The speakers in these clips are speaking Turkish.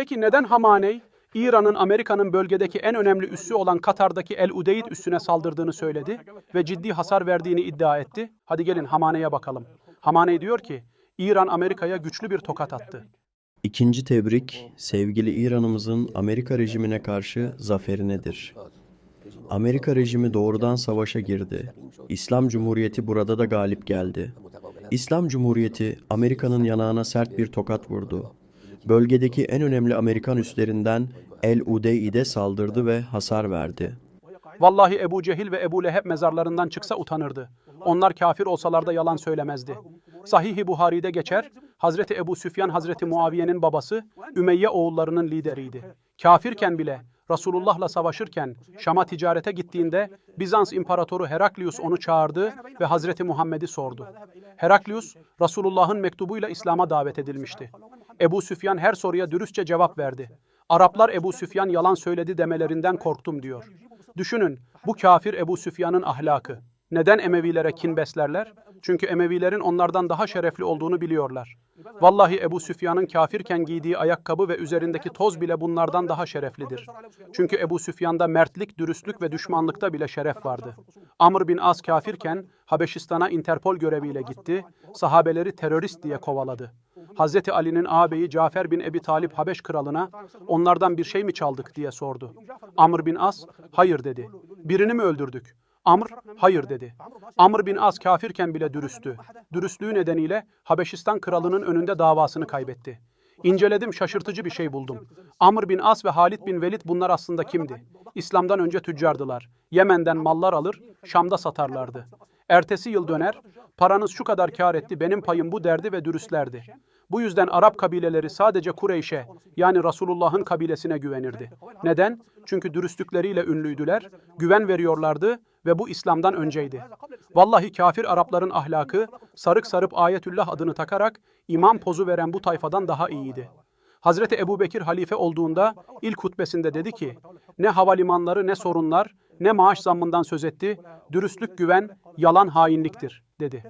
Peki neden Hamaney, İran'ın Amerika'nın bölgedeki en önemli üssü olan Katar'daki El Udeyd üssüne saldırdığını söyledi ve ciddi hasar verdiğini iddia etti? Hadi gelin Hamaney'e bakalım. Hamaney diyor ki, İran Amerika'ya güçlü bir tokat attı. İkinci tebrik, sevgili İran'ımızın Amerika rejimine karşı zaferinedir. Amerika rejimi doğrudan savaşa girdi. İslam Cumhuriyeti burada da galip geldi. İslam Cumhuriyeti Amerika'nın yanağına sert bir tokat vurdu. Bölgedeki en önemli Amerikan üslerinden El Udeyd'e saldırdı ve hasar verdi. Vallahi Ebu Cehil ve Ebu Leheb mezarlarından çıksa utanırdı. Onlar kafir olsalar da yalan söylemezdi. Sahih-i Buhari'de geçer, Hazreti Ebu Süfyan Hazreti Muaviye'nin babası, Ümeyye oğullarının lideriydi. Kafirken bile, Resulullah'la savaşırken, Şam'a ticarete gittiğinde, Bizans İmparatoru Heraklius onu çağırdı ve Hazreti Muhammed'i sordu. Heraklius, Resulullah'ın mektubuyla İslam'a davet edilmişti. Ebu Süfyan her soruya dürüstçe cevap verdi. Araplar Ebu Süfyan yalan söyledi demelerinden korktum diyor. Düşünün, bu kafir Ebu Süfyan'ın ahlakı. Neden Emevilere kin beslerler? Çünkü Emevilerin onlardan daha şerefli olduğunu biliyorlar. Vallahi Ebu Süfyan'ın kafirken giydiği ayakkabı ve üzerindeki toz bile bunlardan daha şereflidir. Çünkü Ebu Süfyan'da mertlik, dürüstlük ve düşmanlıkta bile şeref vardı. Amr bin As kafirken Habeşistan'a Interpol göreviyle gitti, sahabeleri terörist diye kovaladı. Hazreti Ali'nin ağabeyi Cafer bin Ebi Talip Habeş kralına onlardan bir şey mi çaldık diye sordu. Amr bin As hayır dedi. Birini mi öldürdük? Amr hayır dedi. Amr bin As kafirken bile dürüsttü. Dürüstlüğü nedeniyle Habeşistan kralının önünde davasını kaybetti. İnceledim şaşırtıcı bir şey buldum. Amr bin As ve Halid bin Velid bunlar aslında kimdi? İslam'dan önce tüccardılar. Yemen'den mallar alır, Şam'da satarlardı. Ertesi yıl döner, paranız şu kadar kar etti, benim payım bu derdi ve dürüstlerdi. Bu yüzden Arap kabileleri sadece Kureyş'e yani Resulullah'ın kabilesine güvenirdi. Neden? Çünkü dürüstlükleriyle ünlüydüler, güven veriyorlardı ve bu İslam'dan önceydi. Vallahi kafir Arapların ahlakı sarık sarıp ayetullah adını takarak imam pozu veren bu tayfadan daha iyiydi. Hazreti Ebu Bekir halife olduğunda ilk hutbesinde dedi ki, ne havalimanları ne sorunlar, ne maaş zammından söz etti, dürüstlük güven, yalan hainliktir dedi.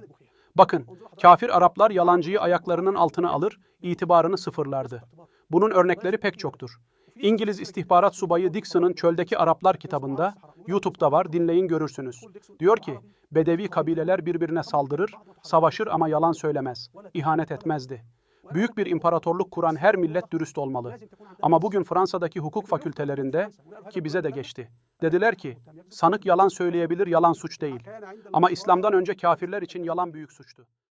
Bakın, kafir Araplar yalancıyı ayaklarının altına alır, itibarını sıfırlardı. Bunun örnekleri pek çoktur. İngiliz istihbarat subayı Dixon'ın Çöldeki Araplar kitabında, YouTube'da var, dinleyin görürsünüz. Diyor ki, Bedevi kabileler birbirine saldırır, savaşır ama yalan söylemez, ihanet etmezdi. Büyük bir imparatorluk kuran her millet dürüst olmalı. Ama bugün Fransa'daki hukuk fakültelerinde, ki bize de geçti, dediler ki, sanık yalan söyleyebilir, yalan suç değil. Ama İslam'dan önce kafirler için yalan büyük suçtu.